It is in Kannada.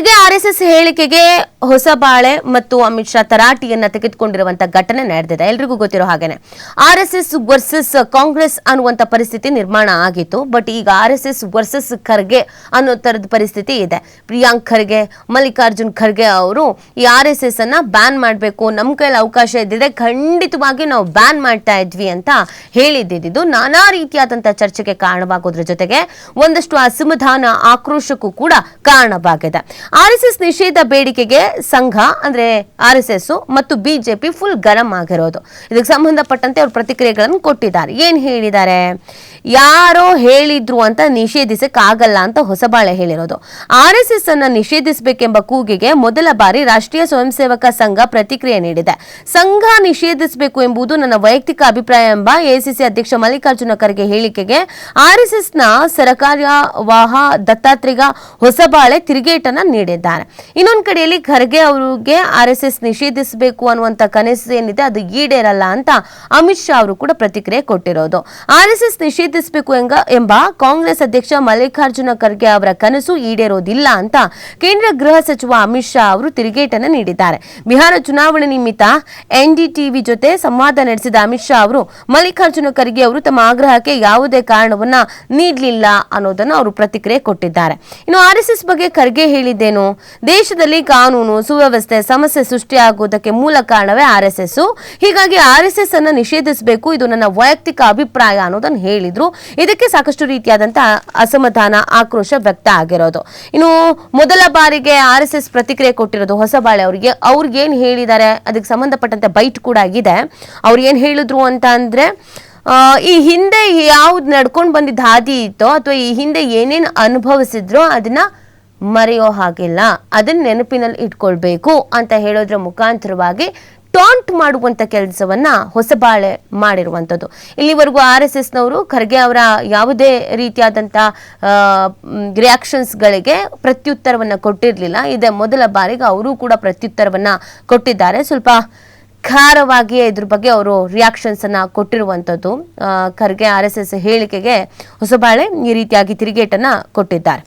ಖರ್ಗೆ ಆರ್ಎಸ್ಎಸ್ ಹೇಳಿಕೆಗೆ ಹೊಸಬಾಳೆ ಮತ್ತು ಅಮಿತ್ ಶಾ ತರಾಟಿಯನ್ನ ತೆಗೆದುಕೊಂಡಿರುವಂತಹ ಘಟನೆ ನಡೆದಿದೆ. ಎಲ್ರಿಗೂ ಗೊತ್ತಿರೋ ಹಾಗೇನೆ. ಆರ್ಎಸ್ಎಸ್ ವರ್ಸಸ್ ಕಾಂಗ್ರೆಸ್ ಅನ್ನುವಂತ ಪರಿಸ್ಥಿತಿ ನಿರ್ಮಾಣ ಆಗಿತ್ತು. ಬಟ್ ಈಗ ಆರ್ಎಸ್ಎಸ್ ವರ್ಸಸ್ ಖರ್ಗೆ ಅನ್ನೋ ತರದ ಪರಿಸ್ಥಿತಿ ಇದೆ. ಪ್ರಿಯಾಂಕ್ ಖರ್ಗೆ, ಮಲ್ಲಿಕಾರ್ಜುನ್ ಖರ್ಗೆ ಅವರು ಈ ಆರ್ ಎಸ್ ಎಸ್ ಅನ್ನ ಬ್ಯಾನ್ ಮಾಡಬೇಕು. ನಮ್ಮ ಕೈಯಲ್ಲಿ ಅವಕಾಶ ಇದ್ದಿದೆ ಖಂಡಿತವಾಗಿ ನಾವು ಬ್ಯಾನ್ ಮಾಡ್ತಾ ಇದ್ವಿ ಅಂತ ಹೇಳಿದ್ದಿದ್ದು ನಾನಾ ರೀತಿಯಾದಂತಹ ಚರ್ಚೆಗೆ ಕಾರಣವಾಗೋದ್ರ ಜೊತೆಗೆ ಒಂದಷ್ಟು ಅಸಮಾಧಾನ ಆಕ್ರೋಶಕ್ಕೂ ಕೂಡ ಕಾರಣವಾಗಿದೆ. ಆರ್ ಎಸ್ ಎಸ್ ನಿಷೇಧ ಬೇಡಿಕೆಗೆ ಸಂಘ, ಅಂದ್ರೆ ಆರ್ಎಸ್ಎಸ್ ಎಸ್ ಎಸ್ ಮತ್ತು ಬಿಜೆಪಿ ಫುಲ್ ಗರಂ ಆಗಿರೋದು. ಇದಕ್ಕೆ ಸಂಬಂಧಪಟ್ಟಂತೆ ಅವರು ಪ್ರತಿಕ್ರಿಯೆಗಳನ್ನು ಕೊಟ್ಟಿದ್ದಾರೆ. ಏನ್ ಹೇಳಿದ್ದಾರೆ? ಯಾರೋ ಹೇಳಿದ್ರು ಅಂತ ನಿಷೇಧಿಸಕ್ ಆಗಲ್ಲ ಅಂತ ಹೊಸಬಾಳೆ ಹೇಳಿರೋದು. ಆರ್ಎಸ್ಎಸ್ ಎಸ್ ಎಸ್ ಅನ್ನ ನಿಷೇಧಿಸಬೇಕೆಂಬ ಕೂಗಿಗೆ ಮೊದಲ ಬಾರಿ ರಾಷ್ಟ್ರೀಯ ಸ್ವಯಂ ಸೇವಕ ಸಂಘ ಪ್ರತಿಕ್ರಿಯೆ ನೀಡಿದೆ. ಸಂಘ ನಿಷೇಧಿಸಬೇಕು ಎಂಬುದು ನನ್ನ ವೈಯಕ್ತಿಕ ಅಭಿಪ್ರಾಯ ಎಂಬ ಎಸಿಸಿ ಅಧ್ಯಕ್ಷ ಮಲ್ಲಿಕಾರ್ಜುನ ಖರ್ಗೆ ಹೇಳಿಕೆಗೆ ಆರ್ ಎಸ್ ಎಸ್ನ ಸರಕಾರ್ಯವಾಹ ದತ್ತಾತ್ರೇಯ ಹೊಸಬಾಳೆ ತಿರುಗೇಟನ್ನ ನೀಡಿದ್ದಾರೆ. ಇನ್ನೊಂದು ಕಡೆಯಲ್ಲಿ ಖರ್ಗೆ ಅವರಿಗೆ ಆರ್ ಎಸ್ ಎಸ್ ನಿಷೇಧಿಸಬೇಕು ಅನ್ನುವಂತ ಕನಸು ಏನಿದೆ ಅದು ಈಡೇರಲ್ಲ ಅಂತ ಅಮಿತ್ ಶಾ ಅವರು ಕೂಡ ಪ್ರತಿಕ್ರಿಯೆ ಕೊಟ್ಟಿರೋದು. ಆರ್ ಎಸ್ ಎಸ್ ನಿಷೇಧಿಸಬೇಕು ಎಂಗ ಎಂಬ ಕಾಂಗ್ರೆಸ್ ಅಧ್ಯಕ್ಷ ಮಲ್ಲಿಕಾರ್ಜುನ ಖರ್ಗೆ ಅವರ ಕನಸು ಈಡೇರೋದಿಲ್ಲ ಅಂತ ಕೇಂದ್ರ ಗೃಹ ಸಚಿವ ಅಮಿತ್ ಶಾ ಅವರು ತಿರುಗೇಟನ್ನ ನೀಡಿದ್ದಾರೆ. ಬಿಹಾರ ಚುನಾವಣೆ ನಿಮಿತ್ತ ಎನ್ಡಿಟಿವಿ ಜೊತೆ ಸಂವಾದ ನಡೆಸಿದ ಅಮಿತ್ ಶಾ ಅವರು ಮಲ್ಲಿಕಾರ್ಜುನ ಖರ್ಗೆ ಅವರು ತಮ್ಮ ಆಗ್ರಹಕ್ಕೆ ಯಾವುದೇ ಕಾರಣವನ್ನ ನೀಡಲಿಲ್ಲ ಅನ್ನೋದನ್ನು ಅವರು ಪ್ರತಿಕ್ರಿಯೆ ಕೊಟ್ಟಿದ್ದಾರೆ. ಇನ್ನು ಆರ್ ಎಸ್ ಎಸ್ ಬಗ್ಗೆ ಖರ್ಗೆ ಹೇಳಿದ್ದೇನು ದೇಶದಲ್ಲಿ ಕಾನೂನು, ಸುವ್ಯವಸ್ಥೆ, ಸಮಸ್ಯೆ ಸೃಷ್ಟಿಯಾಗುವುದಕ್ಕೆ ಮೂಲ ಕಾರಣವೇ ಆರ್ ಎಸ್ ಎಸ್. ಹೀಗಾಗಿ ಆರ್ ಎಸ್ ಎಸ್ ಅನ್ನ ನಿಷೇಧಿಸಬೇಕು. ಇದು ನನ್ನ ವೈಯಕ್ತಿಕ ಅಭಿಪ್ರಾಯ ಅನ್ನೋದನ್ನು ಹೇಳಿದ್ರು. ಇದಕ್ಕೆ ಸಾಕಷ್ಟು ರೀತಿಯಾದಂತಹ ಅಸಮಾಧಾನ, ಆಕ್ರೋಶ ವ್ಯಕ್ತ ಆಗಿರೋದು. ಇನ್ನು ಮೊದಲ ಬಾರಿಗೆ ಆರ್ ಎಸ್ ಎಸ್ ಪ್ರತಿಕ್ರಿಯೆ ಕೊಟ್ಟಿರೋದು ಹೊಸಬಾಳೆ ಅವರಿಗೆ. ಅವ್ರಿಗೆ ಏನು ಹೇಳಿದ್ದಾರೆ ಅದಕ್ಕೆ ಸಂಬಂಧಪಟ್ಟಂತೆ ಬೈಟ್ ಕೂಡ ಆಗಿದೆ. ಅವ್ರು ಏನು ಹೇಳಿದ್ರು ಅಂತ ಅಂದ್ರೆ ಈ ಹಿಂದೆ ಯಾವ್ದು ನಡ್ಕೊಂಡು ಬಂದಿದ್ದ ಹಾದಿ ಇತ್ತೋ ಅಥವಾ ಈ ಹಿಂದೆ ಏನೇನು ಅನುಭವಿಸಿದ್ರೋ ಅದನ್ನ ಮರೆಯೋ ಹಾಗಿಲ್ಲ. ಅದನ್ನ ನೆನಪಿನಲ್ಲಿ ಇಟ್ಕೊಳ್ಬೇಕು ಅಂತ ಹೇಳೋದ್ರ ಮುಖಾಂತರವಾಗಿ ಟಾಂಟ್ ಮಾಡುವಂತ ಕೆಲಸವನ್ನ ಹೊಸಬಾಳೆ ಮಾಡಿರುವಂಥದ್ದು. ಇಲ್ಲಿವರೆಗೂ ಆರ್ ಎಸ್ ಎಸ್ನವರು ಖರ್ಗೆ ಅವರ ಯಾವುದೇ ರೀತಿಯಾದಂಥ ರಿಯಾಕ್ಷನ್ಸ್ಗಳಿಗೆ ಪ್ರತ್ಯುತ್ತರವನ್ನು ಕೊಟ್ಟಿರಲಿಲ್ಲ. ಇದೇ ಮೊದಲ ಬಾರಿಗೆ ಅವರು ಕೂಡ ಪ್ರತ್ಯುತ್ತರವನ್ನ ಕೊಟ್ಟಿದ್ದಾರೆ. ಸ್ವಲ್ಪ ಖಾರವಾಗಿಯೇ ಇದ್ರ ಬಗ್ಗೆ ಅವರು ರಿಯಾಕ್ಷನ್ಸ್ ಅನ್ನ ಕೊಟ್ಟಿರುವಂಥದ್ದು. ಖರ್ಗೆ ಆರ್ ಎಸ್ ಎಸ್ ಹೇಳಿಕೆಗೆ ಹೊಸಬಾಳೆ ಈ ರೀತಿಯಾಗಿ ತಿರುಗೇಟನ್ನು ಕೊಟ್ಟಿದ್ದಾರೆ.